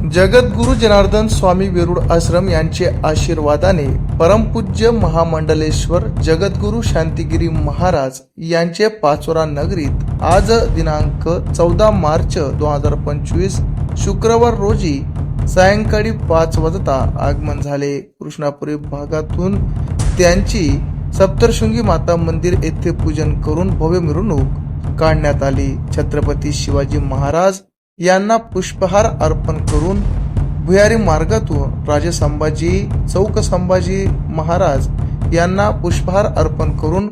जगद्गुरु जनार्दन स्वामी वेरूळ आश्रम यांचे आशीर्वादाने परमपूज्य महामंडलेश्वर जगद्गुरु शांतिगिरी महाराज यांचे पाचोरा नगरीत आज दिनांक चौदा मार्च दोन हजार पंचवीस शुक्रवार रोजी सायंकाळी पाच वाजता आगमन झाले. कृष्णापुरी भागातून त्यांची सप्तशृंगी माता मंदिर येथे पूजन करून भव्य मिरवणूक काढण्यात आली. छत्रपती शिवाजी महाराज यांना पुष्पहार अर्पण करून भुयारी मार्गातून राजे संभाजी चौक संभाजी महाराज यांना पुष्पहार अर्पण करून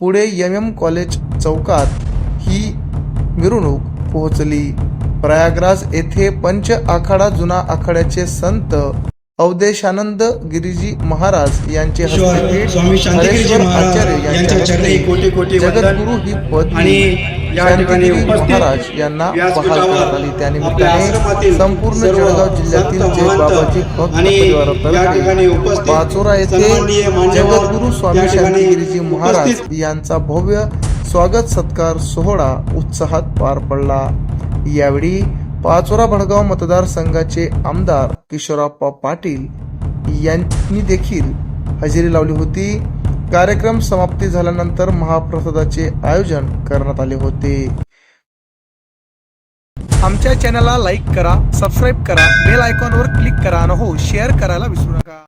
पुढे एम एम कॉलेज चौकात ही मिरवणूक पोहोचली प्रयागराज येथे पंच आखाडा जुना आखाड्याचे संत अवधेशानंद गिरीजी महाराज यांचे हस्तपीठ स्वामी शांतिगिरीजी हरेश्वर महाराज आचार्य यांच्या चरणी हस्ते कोटी कोटी वंदन. जगद्गुरु ही पदवी आणि या ठिकाणी महाराज यांना बहाल करण्यात आली. त्यानिमित्ताने संपूर्ण जळगाव जिल्ह्यातील जय बाबाजी भक्त परिवारातर्फे पाचोरा येथे जगद्गुरु स्वामी शांतिगिरीजी महाराज यांचा भव्य स्वागत सत्कार सोहळा उत्साहात पार पडला. यावेळी पाचोरा भडगाव मतदारसंघाचे आमदार किशोरप्पा पाटील यांनी देखील हजेरी लावली होती. कार्यक्रम समाप्ती झाल्यानंतर महाप्रसादाचे आयोजन करण्यात आले होते. आमच्या चॅनलला लाईक करा सबस्क्राईब करा बेल आयकॉनवर क्लिक करा आणि हो शेअर करायला विसरू नका.